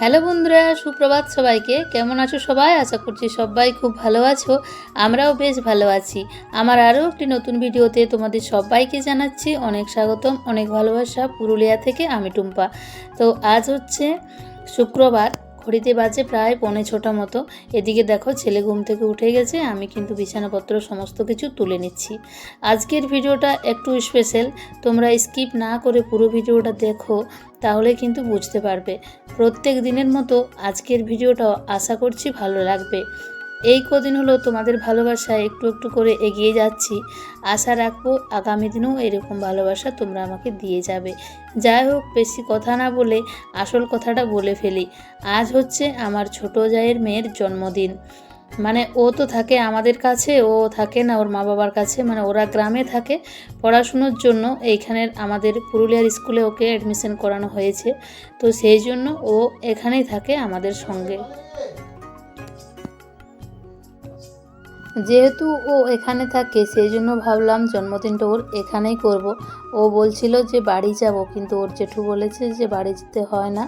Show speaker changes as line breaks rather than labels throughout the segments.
Hello বন্ধুরা, সুপ্রভাত সবাইকে। কেমন আছো সবাই? আশা করছি সবাই খুব ভালো আছো। আমরাও বেশ ভালো আছি। আমার আরও একটি নতুন ভিডিওতে তোমাদের সবাইকে জানাচ্ছি অনেক স্বাগতম, অনেক ভালোবাসা পুরুলিয়া থেকে আমি টুম্পা। তো আজ হচ্ছে শুক্রবার, ঘড়িতে বাজে প্রায় পৌনে ছটা মতো। এদিকে দেখো, ছেলে ঘুম থেকে উঠে গেছে, আমি কিন্তু বিছানাপত্র সমস্ত কিছু তুলে নিচ্ছি। আজকের ভিডিওটা একটু স্পেশাল তোমরা স্কিপ না করে পুরো ভিডিওটা দেখো। তাহলে কিন্তু বুঝতে পারবে। প্রত্যেক দিনের মতো আজকের ভিডিওটাও আশা করছি ভালো লাগবে। এই কদিন হলো তোমাদের ভালোবাসা একটু একটু করে এগিয়ে যাচ্ছি। আশা রাখব আগামী দিনেও এরকম ভালোবাসা তোমরা আমাকে দিয়ে যাবে। যাই হোক, বেশি কথা না বলে আসল কথাটা বলে ফেলি। আজ হচ্ছে আমার ছোট জায়ের মেয়ের জন্মদিন। মানে ও তো থাকে আমাদের কাছে, ও থাকে না ওর মা বাবার কাছে মানে ওরা গ্রামে থাকে। পড়াশুনোর জন্য এইখানের আমাদের পুরুলিয়ার স্কুলে ওকে অ্যাডমিশন করানো হয়েছে। তো সেই জন্য ও এখানেই থাকে আমাদের সঙ্গে। যেহেতু ও এখানে থাকে, সেই জন্য ভাবলাম জন্মদিনটা ওর এখানেই করব। ও বলছিল যে বাড়ি যাব, কিন্তু ওর জেঠু বলেছে যে বাড়ি যেতে হয় না।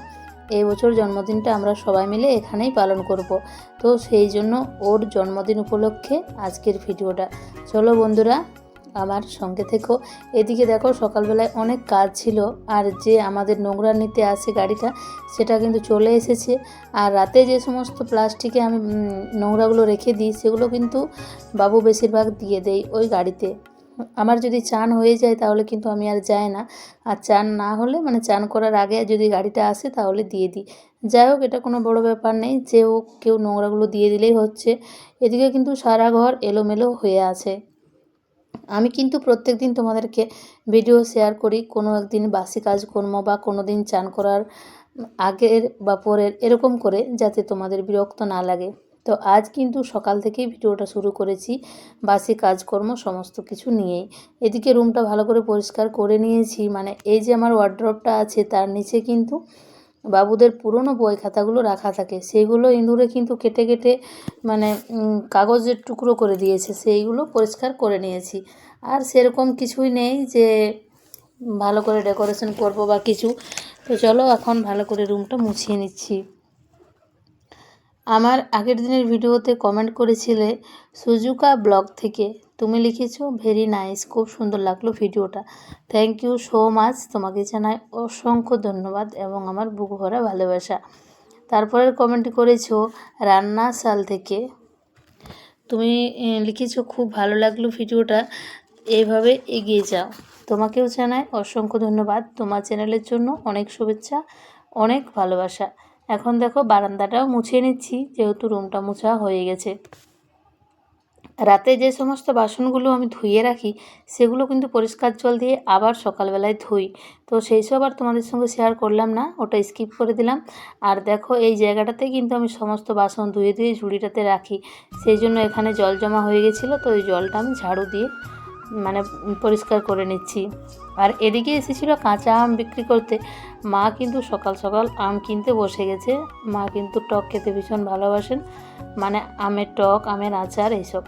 এই বছর জন্মদিনটা আমরা সবাই মিলে এখানেই পালন করব। তো সেই জন্য ওর জন্মদিন উপলক্ষে আজকের ভিডিওটা। চলো বন্ধুরা, আমার সঙ্গে থেকো। এদিকে দেখো, সকালবেলায় অনেক কাজ ছিল, আর যে আমাদের নোংরা নিতে আসে গাড়িটা, সেটা কিন্তু চলে এসেছে। আর রাতে যে সমস্ত প্লাস্টিকে আমি নোংরাগুলো রেখে দিই, সেগুলো কিন্তু বাবু বেশিরভাগ দিয়ে দেয় ওই গাড়িতে। আমার যদি চান হয়ে যায় তাহলে কিন্তু আমি আর যাই না। আর চান না হলে মানে চান করার আগে যদি গাড়িটা আসে তাহলে দিয়ে দিই। যাই হোক, এটা কোনো বড় ব্যাপার নেই, যে ও কেউ নোংরাগুলো দিয়ে দিলেই হচ্ছে। এদিকে কিন্তু সারা ঘর এলোমেলো হয়ে আছে। আমি কিন্তু প্রত্যেক দিন তোমাদেরকে ভিডিও শেয়ার করি, কোনো একদিন বাসি কাজকর্ম বা কোনো দিন চান করার আগের বা পরের, এরকম করে, যাতে তোমাদের বিরক্ত না লাগে। তো আজ কিন্তু সকাল থেকেই ভিডিওটা শুরু করেছি। বাসি কাজকর্ম সমস্ত কিছু নিয়েই। এদিকে রুমটা ভালো করে পরিষ্কার করে নিয়েছি। মানে এই যে আমার ওয়ার্ড্রপটা আছে, তার নিচে কিন্তু বাবুদের পুরনো বই খাতাগুলো রাখা থাকে। সেইগুলো ইঁদুরে কিন্তু কেটে কেটে মানে কাগজের টুকরো করে দিয়েছে। সেইগুলো পরিষ্কার করে নিয়েছি। আর সেরকম কিছুই নেই যে ভালো করে ডেকোরেশন করব বা কিছু। তো চলো এখন ভালো করে রুমটা মুছিয়ে নিচ্ছি। আমার আগের দিনের ভিডিওতে কমেন্ট করেছিলে সুজুকা ব্লগ থেকে। তুমি লিখেছো ভেরি নাইস খুব সুন্দর লাগল ভিডিওটা। থ্যাংক ইউ সো মাচ তোমাকে জানাই অসংখ্য ধন্যবাদ এবং আমার বুক ভরা ভালোবাসা। তারপরের কমেন্ট করেছ, রান্না সাল থেকে। তুমি লিখেছো, খুব ভালো লাগল ভিডিওটা। এইভাবে এগিয়ে যাও। তোমাকেও জানাই অসংখ্য ধন্যবাদ। তোমার চ্যানেলের জন্য অনেক শুভেচ্ছা, অনেক ভালোবাসা। এখন দেখো বারান্দাটাও মুছিয়ে নিচ্ছি, যেহেতু রুমটা মোছা হয়ে গেছে। রাতে যে সমস্ত বাসনগুলো আমি ধুয়ে রাখি, সেগুলো কিন্তু পরিষ্কার জল দিয়ে আবার সকালবেলায় ধুই। তো সেই সব আর তোমাদের সঙ্গে শেয়ার করলাম না, ওটা স্কিপ করে দিলাম। আর দেখো এই জায়গাটাতে কিন্তু আমি সমস্ত বাসন ধুয়ে ধুয়ে ঝুড়িটাতে রাখি। সেই জন্য এখানে জল জমা হয়ে গেছিল, তো ওই জলটা আমি ঝাড়ু দিয়ে মানে পরিষ্কার করে নিচ্ছি। আর এদিকে এসেছিল কাঁচা আম বিক্রি করতে। মা কিন্তু সকাল সকাল আম কিনতে বসে গেছে। মা কিন্তু টক খেতে ভীষণ ভালোবাসেন। মানে আমের টক, আমের আচার এইসব।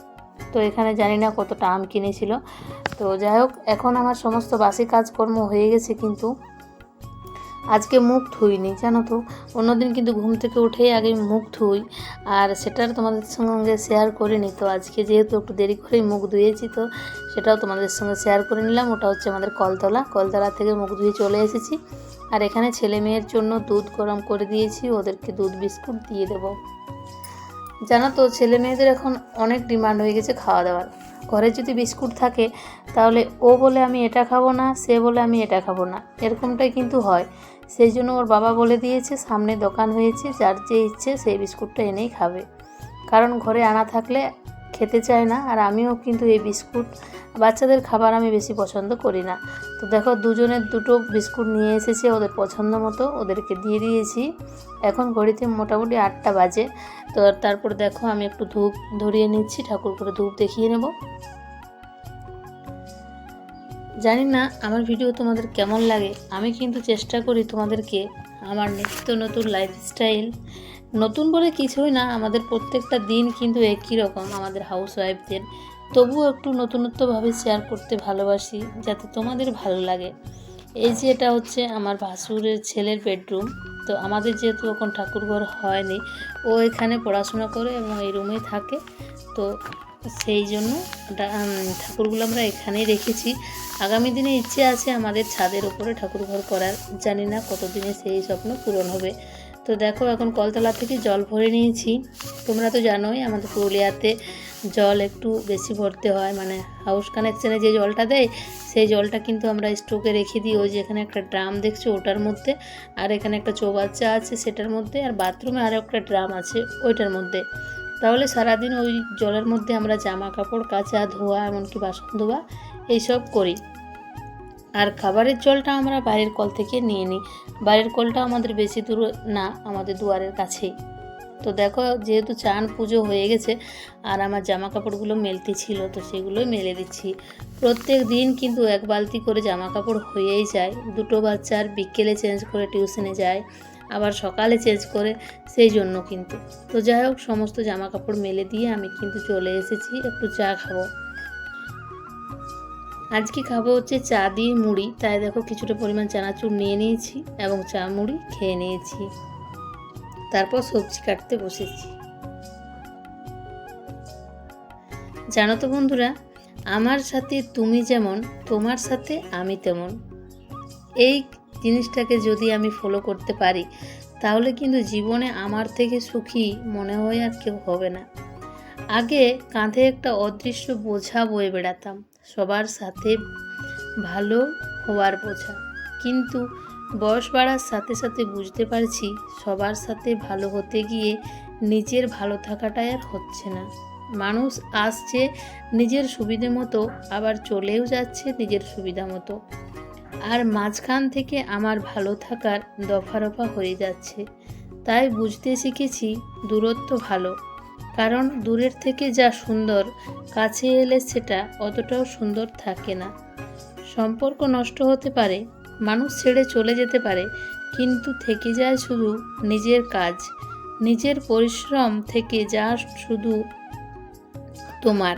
তো এখানে জানি না কতটা আম কিনেছিল। তো যাই হোক, এখন আমার সমস্ত বাসি কাজকর্ম হয়ে গেছে কিন্তু। আজকে মুখ ধুইনি, জানো তো? অন্যদিন কিন্তু ঘুম থেকে উঠেই আগে মুখ ধুই, আর সেটার তোমাদের সঙ্গে শেয়ার করিনি তো আজকে যেহেতু একটু দেরি করেই মুখ ধুয়েছি, তো সেটাও তোমাদের সঙ্গে শেয়ার করে নিলাম। ওটা হচ্ছে আমাদের কলতলা। কলতলা থেকে মুখ ধুয়ে চলে এসেছি। আর এখানে ছেলে মেয়ের জন্য দুধ গরম করে দিয়েছি। ওদেরকে দুধ বিস্কুট দিয়ে দেবো। জানো তো, ছেলে মেয়েদের এখন অনেক ডিমান্ড হয়ে গেছে খাওয়া দাওয়ার ঘরে যদি বিস্কুট থাকে, তাহলে ও বলে আমি এটা খাব না, সে বলে আমি এটা খাব না। এরকমটাই কিন্তু হয়। সেই জন্য ওর বাবা বলে দিয়েছে, সামনে দোকান হয়েছে, যার যে ইচ্ছে সেই বিস্কুটটা এনেই খাবে। কারণ ঘরে আনা থাকলে খেতে চায় না, আর আমিও কিন্তু এই বিস্কুট, বাচ্চাদের খাবার আমি বেশি পছন্দ করি না। তো দেখো, দুজনের দুটো বিস্কুট নিয়ে এসেছে ওদের পছন্দ মতো, ওদেরকে দিয়ে দিয়েছি। এখন ঘড়িতে মোটামুটি আটটা বাজে। তো তারপর দেখো, আমি একটু ধূপ ধরিয়ে নিচ্ছি ঠাকুর করে ধূপ দেখিয়ে নেব। জানি না আমার ভিডিও তোমাদের কেমন লাগে। আমি কিন্তু চেষ্টা করি তোমাদেরকে আমার নিত্য নতুন লাইফস্টাইল নতুন বলে কিছুই না, আমাদের প্রত্যেকটা দিন কিন্তু একই রকম, আমাদের হাউস ওয়াইফদের তবুও একটু নতুনত্বভাবে শেয়ার করতে ভালোবাসি, যাতে তোমাদের ভালো লাগে। এই যে এটা হচ্ছে আমার ভাসুরের ছেলের বেডরুম তো আমাদের যেহেতু এখন ঠাকুরঘর হয়নি, ও এখানে পড়াশোনা করে এবং এই রুমেই থাকে। তো সেই জন্য ঠাকুরগুলো আমরা এখানেই রেখেছি। আগামী দিনে ইচ্ছে আছে আমাদের ছাদের উপরে ঠাকুরঘর করার। জানি না কতদিনে সেই স্বপ্ন পূরণ হবে। তো দেখো, এখন কলতলা থেকে জল ভরে নিয়েছি। তোমরা তো জানোই, আমাদের পুরুলিয়াতে জল একটু বেশি ভরতে হয়। মানে হাউস কানেকশানে যে জলটা দেয়, সেই জলটা কিন্তু আমরা স্টোকে রেখে দিই। ওই যেখানে একটা ড্রাম দেখছ ওটার মধ্যে? আর এখানে একটা চৌবাচ্চা আছে সেটার মধ্যে। আর বাথরুমে আরও একটা ড্রাম আছে ওইটার মধ্যে। তাহলে সারাদিন ওই জলের মধ্যে আমরা জামা কাপড় কাচা ধোয়া, এমনকি বাসন ধোয়া, এইসব করি। আর খাবারের জলটা আমরা বাইরের কল থেকে নিয়ে নিই। বাইরের কলটা আমাদের বেশি দূর না, আমাদের দুয়ারের কাছেই। তো দেখো, যেহেতু চান পুজো হয়ে গেছে, আর আমার জামা কাপড়গুলো মেলতে ছিল, তো সেগুলোই মেলে দিচ্ছি। প্রত্যেক দিন কিন্তু এক বালতি করে জামা কাপড় হয়েই যায়। দুটো বাচ্চার বিকেলে চেঞ্জ করে টিউশনে যায়। আবার সকালে চেঞ্জ করে সেই জন্য কিন্তু। তো যাই হোক, সমস্ত জামা কাপড় মেলে দিয়ে আমি কিন্তু চলে এসেছি, একটু চা খাব। আজকে খাব হচ্ছে চা দিয়ে মুড়ি, তাই দেখো কিছুটা পরিমাণ চানাচুর নিয়ে নিয়েছি এবং চা মুড়ি খেয়ে নিয়েছি। তারপর সবজি কাটতে বসেছি। জানো তো বন্ধুরা, আমার সাথে তুমি যেমন, তোমার সাথে আমি তেমন। এই জিনিসটাকে যদি আমি ফলো করতে পারি, তাহলে কিন্তু জীবনে আমার থেকে সুখী মনে হয় আর কেউ হবে না। আগে কাঁধে একটা অদৃশ্য বোঝা বয়ে বেড়াতাম, সবার সাথে ভালো হওয়ার বোঝা। কিন্তু বয়স বাড়ার সাথে সাথে বুঝতে পারছি, সবার সাথে ভালো হতে গিয়ে নিজের ভালো থাকাটাই আর হচ্ছে না। মানুষ আসছে নিজের সুবিধে মতো, আবার চলেও যাচ্ছে নিজের সুবিধা মতো। আর মাঝখান থেকে আমার ভালো থাকার দফা রফা হয়ে যাচ্ছে। তাই বুঝতে শিখেছি দূরত্ব ভালো, কারণ দূরের থেকে যা সুন্দর, কাছে এলে সেটা অতটাও সুন্দর থাকে না। সম্পর্ক নষ্ট হতে পারে, মানুষ ছেড়ে চলে যেতে পারে, কিন্তু থেকে যায় শুধু নিজের কাজ, নিজের পরিশ্রম থেকে যা শুধু তোমার।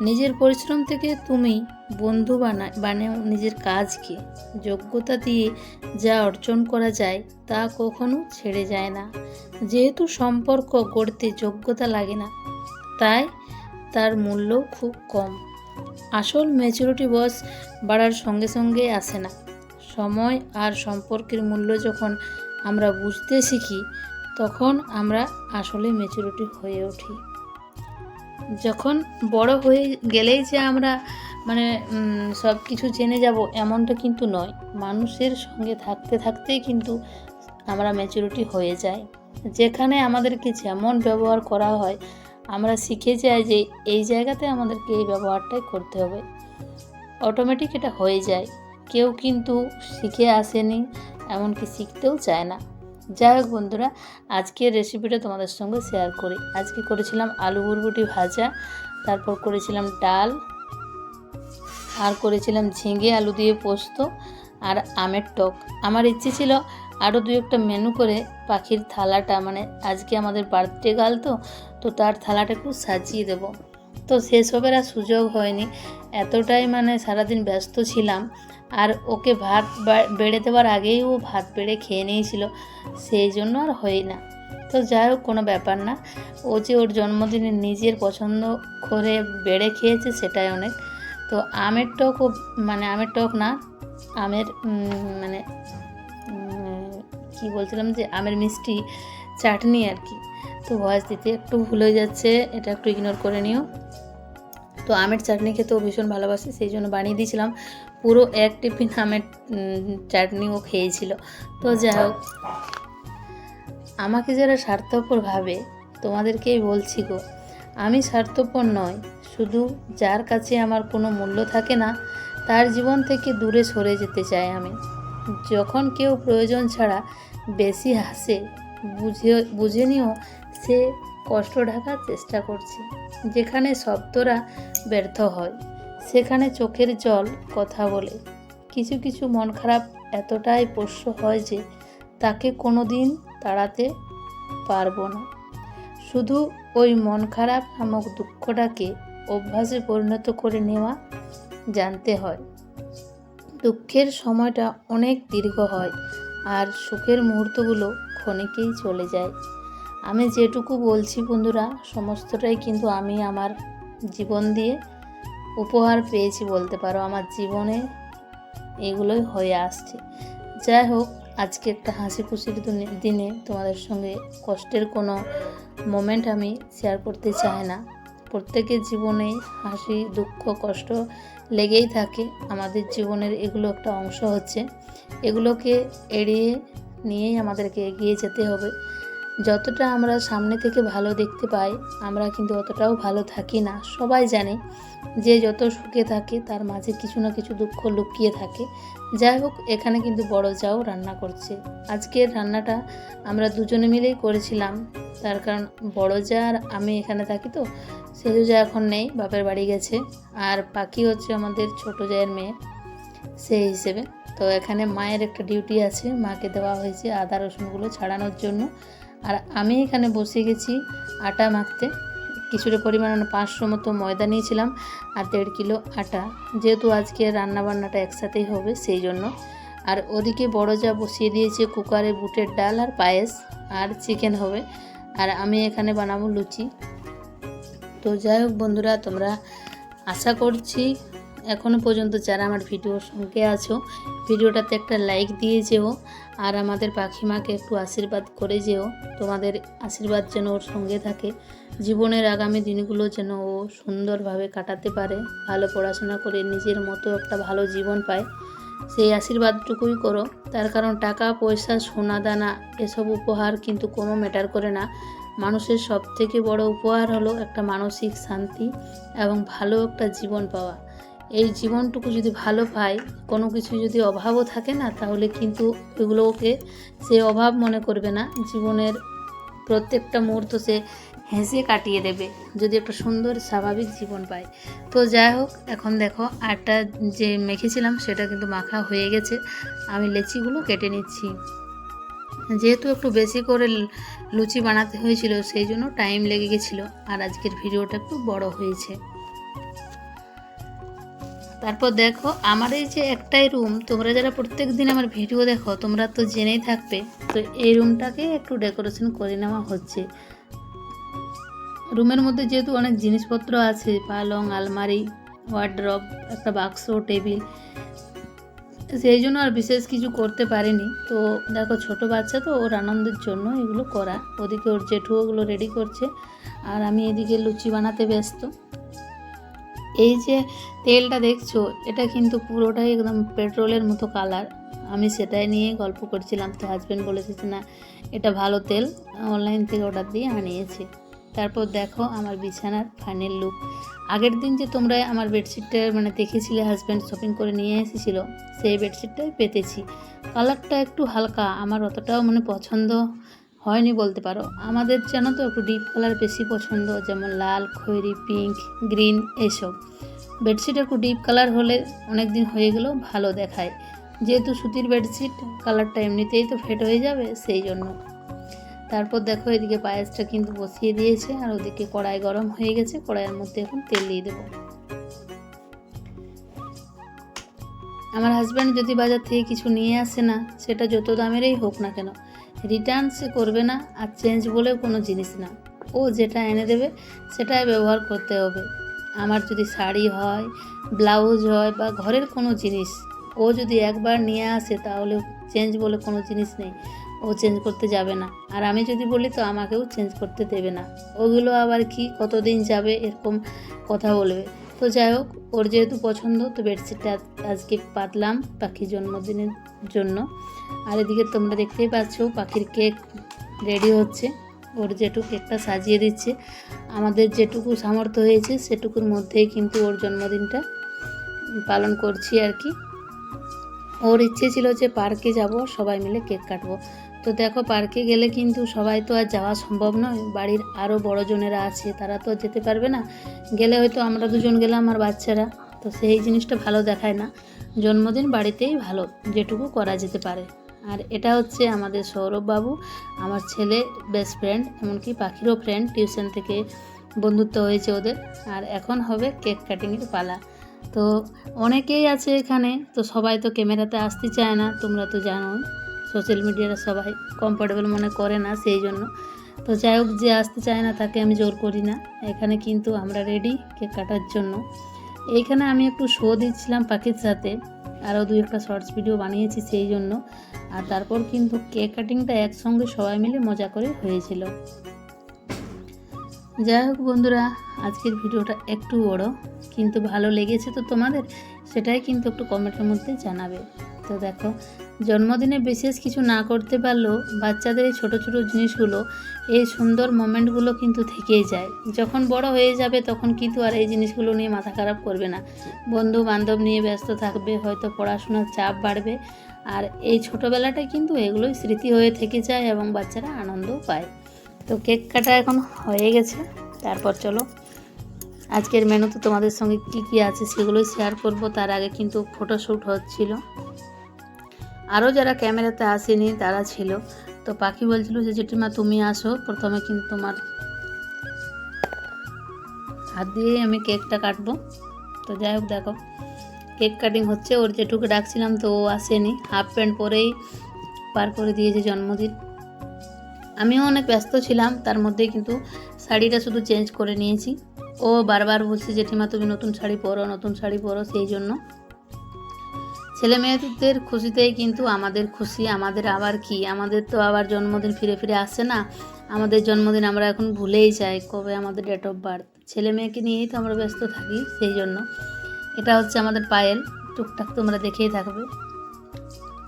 নিজের পরিশ্রম থেকে তুমি বন্ধু বানা, বানাও নিজের কাজকে যোগ্যতা দিয়ে যা অর্জন করা যায় তা কখনো ছেড়ে যায় না। যেহেতু সম্পর্ক গড়তে যোগ্যতা লাগে না, তাই তার মূল্যও খুব কম। আসল ম্যাচুরিটি বয়স বাড়ার সঙ্গে সঙ্গে আসে না। সময় আর সম্পর্কের মূল্য যখন আমরা বুঝতে শিখি, তখন আমরা আসলে ম্যাচুরিটি হয়ে উঠি। যখন বড় হয়ে গেলেই যে আমরা মানে সব কিছু জেনে যাব এমনটা কিন্তু নয়। মানুষের সঙ্গে থাকতে থাকতেই কিন্তু আমরা ম্যাচুরিটি হয়ে যাই। যেখানে আমাদেরকে যেমন ব্যবহার করা হয়, আমরা শিখে যাই যে এই জায়গাতে আমাদেরকে এই ব্যবহারটাই করতে হবে। অটোমেটিক এটা হয়ে যায়। কেউ কিন্তু শিখে আসেনি, এমনকি শিখতেও চায় না। যাই হোক বন্ধুরা, আজকের রেসিপিটা তোমাদের সঙ্গে শেয়ার করি। আজকে করেছিলাম আলু বুরবুটি ভাজা, তারপর করেছিলাম ডাল আর করেছিলাম ঝিঙে, আলু দিয়ে পোস্ত আর আমের টক। আমার ইচ্ছে ছিল আরও দু একটা মেনু করে পাখির থালাটা মানে আজকে আমাদের বার্থডে গাল তো তো তার থালাটা একটু সাজিয়ে দেব। তো সেসবের আর সুযোগ হয়নি। এতটাই মানে সারাদিন ব্যস্ত ছিলাম। আর ওকে ভাত বেড়ে দেওয়ার আগেই ও ভাত বেড়ে খেয়ে নিয়েছিল, সেই জন্য আর হয় না। তো যাই হোক, কোনো ব্যাপার না। ও যে ওর জন্মদিনে নিজের পছন্দ করে বেড়ে খেয়েছে, সেটাই অনেক। তো আমের টক ও মানে আমের টক না, আমের মানে কি বলছিলাম যে আমের মিষ্টি, চাটনি আর কি। তো ভয়েস দিতে একটু ভুল হয়ে যাচ্ছে, এটা একটু ইগনোর করে নিও। তো আমের চাটনি খেতেও ভীষণ ভালোবাসে, সেই জন্য বানিয়ে দিয়েছিলাম। পুরো এক টিফিন আমের চাটনি ও খেয়েছিল। তো যাই হোক, আমাকে যারা স্বার্থপর ভাবে, তোমাদেরকেই বলছি গো আমি স্বার্থপর নয়। শুধু যার কাছে আমার কোনো মূল্য থাকে না, তার জীবন থেকে দূরে সরে যেতে চাই আমি। যখন কেউ প্রয়োজন ছাড়া বেশি হাসে, বুঝে বুঝে নিও সে কষ্ট ঢাকার চেষ্টা করছে, যেখানে শব্দরা ব্যর্থ হয়, সেখানে চোখের জল কথা বলে। কিছু কিছু মন খারাপ এতটাই পোষ্য হয় যে, তাকে কোনো দিন তাড়াতে পারব না। শুধু ওই মন খারাপ নামক দুঃখটাকে অভ্যাসে পরিণত করে নেওয়া জানতে হয়। দুঃখের সময়টা অনেক দীর্ঘ হয় আর সুখের মুহূর্তগুলো ক্ষণিকেই চলে যায়। আমি যেটুকু বলছি বন্ধুরা, সমস্তটাই কিন্তু আমি আমার জীবন দিয়ে উপহার পেয়েছি বলতে পারো। আমার জীবনে এগুলোই হয়ে আসছে। যাই হোক, আজকে একটা হাসি খুশির দিনে তোমাদের সঙ্গে কষ্টের কোনো মোমেন্ট আমি শেয়ার করতে চাই না। প্রত্যেকের জীবনে হাসি, দুঃখ, কষ্ট লেগেই থাকে। আমাদের জীবনের এগুলো একটা অংশ হচ্ছে। এগুলোকে এড়িয়ে নিয়েই আমাদেরকে এগিয়ে যেতে হবে। যতটা আমরা সামনে থেকে ভালো দেখতে পাই, আমরা কিন্তু অতটাও ভালো থাকি না। সবাই জানে যে যত সুখে থাকে, তার মাঝে কিছু না কিছু দুঃখ লুকিয়ে থাকে। যাই হোক, এখানে কিন্তু বড় যাও রান্না করছে। আজকের রান্নাটা আমরা দুজনে মিলেই করেছিলাম। তার কারণ বড় যা আর আমি এখানে থাকি তো, সেজু যা এখন নেই, বাপের বাড়ি গেছে। আর পাখি হচ্ছে আমাদের ছোট জায়ের মেয়ে, সেই হিসেবে। তো এখানে মায়ের একটা ডিউটি আছে, মাকে দেওয়া হয়েছে আদা রসুনগুলো ছাড়ানোর জন্য। আর আমি এখানে বসে গেছি আটা মাখতে। কিছুটা পরিমাণ মানে পাঁচশো মতো ময়দা নিয়েছিলাম আর দেড় কিলো আটা। যেহেতু আজকে রান্না বান্নাটা একসাথেই হবে সেই জন্য। আর ওদিকে বড় যা বসিয়ে দিয়েছে কুকারে বুটের ডাল আর পায়েস আর চিকেন হবে। আর আমি এখানে বানাবো লুচি। তো যাই হোক বন্ধুরা, তোমরা আশা করছি এখনও পর্যন্ত যারা আমার ভিডিওর সঙ্গে আছো, ভিডিওটাতে একটা লাইক দিয়ে যেও, আর আমাদের পাখিমাকে একটু আশীর্বাদ করে যেও। তোমাদের আশীর্বাদ যেন ওর সঙ্গে থাকে। জীবনের আগামী দিনগুলো যেন ও সুন্দরভাবে কাটাতে পারে, ভালো পড়াশোনা করে নিজের মতো একটা ভালো জীবন পায়। সেই আশীর্বাদটুকুই করো। তার কারণ টাকা, পয়সা, সোনা, দানা এসব উপহার কিন্তু কোনো ম্যাটার করে না। মানুষের সব থেকে বড় উপহার হলো একটা মানসিক শান্তি এবং ভালো একটা জীবন পাওয়া। এই জীবনটুকু যদি ভালো পায়, কোনো কিছু যদি অভাবও থাকে না, তাহলে কিন্তু এগুলোকে সে অভাব মনে করবে না। জীবনের প্রত্যেকটা মুহূর্ত সে হেসে কাটিয়ে দেবে, যদি একটা সুন্দর স্বাভাবিক জীবন পায়। তো যাই হোক, এখন দেখো আটটা যে মেখেছিলাম, সেটা কিন্তু মাখা হয়ে গেছে। আমি লেচিগুলো কেটে নিচ্ছি। যেহেতু একটু বেশি করে লুচি বানাতে হয়েছিল, সেই জন্য টাইম লেগে গেছিল। আর আজকের ভিডিওটা একটু বড় হয়েছে। তারপর দেখো, আমার এই যে একটাই রুম তোমরা যারা প্রত্যেক দিন আমার ভিডিও দেখো, তোমরা তো জেনেই থাকবে। তো এই রুমটাকে একটু ডেকোরেশন করে নেওয়া হচ্ছে। রুমের মধ্যে যেহেতু অনেক জিনিসপত্র আছে, পালং, আলমারি ওয়ার্ড্রপ একটা বাক্স টেবিল সেই জন্য আর বিশেষ কিছু করতে পারিনি। তো দেখো, ছোট বাচ্চা তো, ওর আনন্দের জন্য এগুলো করা। ওদিকে ওর জেঠু ওগুলো রেডি করছে। আর আমি এদিকে লুচি বানাতে ব্যস্ত। এই যে তেলটা দেখছ, এটা কিন্তু পুরোটাই একদম পেট্রোলের মতো কালার। আমি সেটাই নিয়ে গল্প করছিলাম, তো হাজব্যান্ড বলেছে যে, না, এটা ভালো তেল অনলাইন থেকে অর্ডার দিয়ে আনিয়েছি। তারপর দেখো আমার বিছানার ফাইনাল লুক আগের দিন যে তোমরা আমার বেডশিটটা মানে দেখেছিলে হাজব্যান্ড শপিং করে নিয়ে এসেছিল, সেই বেডশিটটাই পেতেছি। কালারটা একটু হালকা, আমার অতটাও মানে পছন্দ হয়নি বলতে পারো। আমাদের যেন তো একটু ডিপ কালার বেশি পছন্দ, যেমন লাল, খয়েরি পিঙ্ক গ্রিন এসব। বেডশিট একটু ডিপ কালার হলে অনেক দিন হয়ে গেলেও ভালো দেখায়। যেহেতু সুতির বেডশিট কালারটা এমনিতেই তো ফেট হয়ে যাবে, সেই জন্য। তারপর দেখো এদিকে পায়েসটা কিন্তু বসিয়ে দিয়েছে, আর ওদিকে কড়াই গরম হয়ে গেছে, কড়াইয়ের মধ্যে এখন তেল দিয়ে দেবো। আমার হাজব্যান্ড যদি বাজার থেকে কিছু নিয়ে আসে না, সেটা যত দামেরই হোক না কেন রিটার্ন সে করবে না আর চেঞ্জ বলেও কোনো জিনিস না। ও যেটা এনে দেবে, সেটাই ব্যবহার করতে হবে। আমার যদি শাড়ি হয়, ব্লাউজ হয় বা ঘরের কোনো জিনিস, ও যদি একবার নিয়ে আসে তাহলে চেঞ্জ বলে কোনো জিনিস নেই। ও চেঞ্জ করতে যাবে না। আর আমি যদি বলি তো আমাকেও চেঞ্জ করতে দেবে না। ওগুলো আবার কি, কতদিন যাবে, এরকম কথা বলবে। তো যাই হোক, ওর যেহেতু পছন্দ, তো বেডশিটটা আজকে পাতলাম পাখির জন্মদিনের জন্য। আর এদিকে তোমরা দেখতেই পাচ্ছ, পাখির কেক রেডি হচ্ছে। ওর যেটুকু কেকটা সাজিয়ে দিচ্ছে, আমাদের যেটুকু সামর্থ্য হয়েছে, সেটুকুর মধ্যেই কিন্তু ওর জন্মদিনটা পালন করছি আর কি। ওর ইচ্ছে ছিল যে পার্কে যাব, সবাই মিলে কেক কাটবো। তো দেখো, পার্কে গেলে কিন্তু সবাই তো আর যাওয়া সম্ভব নয়। বাড়ির আরও বড়জনেরা আছে, তারা তো যেতে পারবে না। গেলে হয়তো আমরা দুজন গেলাম আর বাচ্চারা, তো সেই জিনিসটা ভালো দেখায় না। জন্মদিন বাড়িতেই ভালো, যেটুকু করা যেতে পারে। আর এটা হচ্ছে আমাদের সৌরভ বাবু, আমার ছেলে বেস্ট ফ্রেন্ড এমনকি পাখিরও ফ্রেন্ড টিউশন থেকে বন্ধুত্ব হয়েছে ওদের। আর এখন হবে কেক কাটিংয়ের পালা। তো অনেকেই আছে এখানে, তো সবাই তো ক্যামেরাতে আসতে চায় না, তোমরা তো জানোই। সোশ্যাল মিডিয়ার সবাই কমফোর্টেবল মনে করে না সেই জন্য। তো যাই হোক, যে আসতে চায় না তাকে আমি জোর করি না। এখানে কিন্তু আমরা রেডি কেক কাটার জন্য। এইখানে আমি একটু শো দিচ্ছিলাম পাখির সাথে। আরও দু একটা শর্টস ভিডিও বানিয়েছি সেই জন্য। আর তারপর কিন্তু কেক কাটিংটা একসঙ্গে সবাই মিলে মজা করে হয়েছিল। যাই হোক বন্ধুরা, আজকের ভিডিওটা একটু বড়। কিন্তু ভালো লেগেছে তো তোমাদের? সেটাই কিন্তু একটু কমেন্টের মধ্যে জানাবে। তো দেখো জন্মদিনে বিশেষ কিছু না করতে পারলেও বাচ্চাদের এই ছোটো ছোটো জিনিসগুলো, এই সুন্দর মোমেন্টগুলো কিন্তু থেকেই যায়। যখন বড় হয়ে যাবে তখন কিন্তু আর এই জিনিসগুলো নিয়ে মাথা খারাপ করবে না। বন্ধু বান্ধব নিয়ে ব্যস্ত থাকবে, হয়তো পড়াশোনার চাপ বাড়বে। আর এই ছোটোবেলাটায় কিন্তু এগুলোই স্মৃতি হয়ে থেকে যায় এবং বাচ্চারা আনন্দও পায়। তো কেক কাটা এখন হয়ে গেছে, তারপর চলো। আজকের মেনুতে তোমাদের সঙ্গে কি কি আছে সেগুলোই শেয়ার করব, তার আগে কিন্তু ফটোশ্যুট হচ্ছিল। আরও যারা ক্যামেরাতে আসেনি, তারা ছিল। তো পাখি বলছিল যে, জেঠিমা, তুমি আসো। প্রথমে কিন্তু তোমার হাত দিয়ে আমি কেকটা কাটবো। তো যাই হোক, দেখো, কেক কাটিং হচ্ছে। ওর যেটুকু ডাকছিলাম, তো ও আসেনি। হাফ প্যান্ট পরেই পার করে দিয়েছে জন্মদিন। আমিও অনেক ব্যস্ত ছিলাম, তার মধ্যেই কিন্তু শাড়িটা শুধু চেঞ্জ করে নিয়েছি। ও বারবার বলছে, জেঠিমা, তুমি নতুন শাড়ি পরো, নতুন শাড়ি পরো, সেই জন্য। ছেলে মেয়েদের খুশিতেই কিন্তু আমাদের খুশি, আমাদের আবার কি? আমাদের তো আবার জন্মদিন ফিরে ফিরে আসে না। আমাদের জন্মদিন আমরা এখন ভুলেই যাই, কবে আমাদের ডেট অফ বার্থ ছেলে মেয়েকে নিয়েই তো আমরা ব্যস্ত থাকি, সেই জন্য। এটা হচ্ছে আমাদের পায়েল, টুকটাক তোমরা দেখেই থাকবে।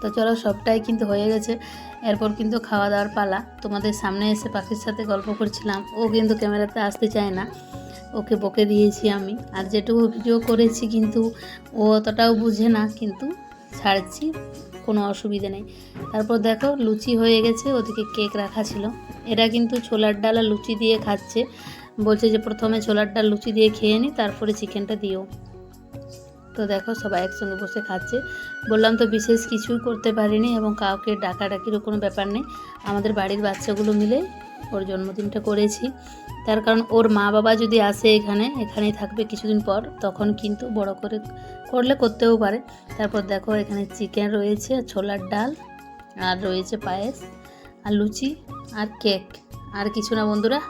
তো চলো, সবটাই কিন্তু হয়ে গেছে। এরপর কিন্তু খাওয়া দাওয়ার পালা। তোমাদের সামনে এসে পাখির সাথে গল্প করছিলাম। ও কিন্তু ক্যামেরাতে আসতে চায় না। ওকে বকে দিয়েছি আমি। আর যেটুকু ভিডিও করেছি কিন্তু ও অতটাও বুঝে না, কিন্তু ছাড়ছি, কোনো অসুবিধে নেই। তারপর দেখো, লুচি হয়ে গেছে, ওদিকে কেক রাখা ছিল। এরা কিন্তু ছোলার ডাল আর লুচি দিয়ে খাচ্ছে। বলছে যে প্রথমে ছোলার ডাল, লুচি দিয়ে খেয়ে নিই তারপরে চিকেনটা দিও। তো দেখো, সবাই একসঙ্গে বসে খাচ্ছে। বললাম তো বিশেষ কিছুই করতে পারিনি এবং কাউকে ডাকাডাকিরও কোনো ব্যাপার নেই। আমাদের বাড়ির বাচ্চাগুলো মিলে ওর জন্মদিনটা করেছি। তার কারণ ওর মা বাবা যদি আসে এখানে, এখানেই থাকবে কিছুদিন পর, তখন কিন্তু বড় করে করলে করতেও পারে। তারপর দেখো এখানে চিকেন রয়েছে, ছোলার ডাল, আর রয়েছে পায়েস, আর লুচি, আর কেক। আর কিছু না বন্ধুরা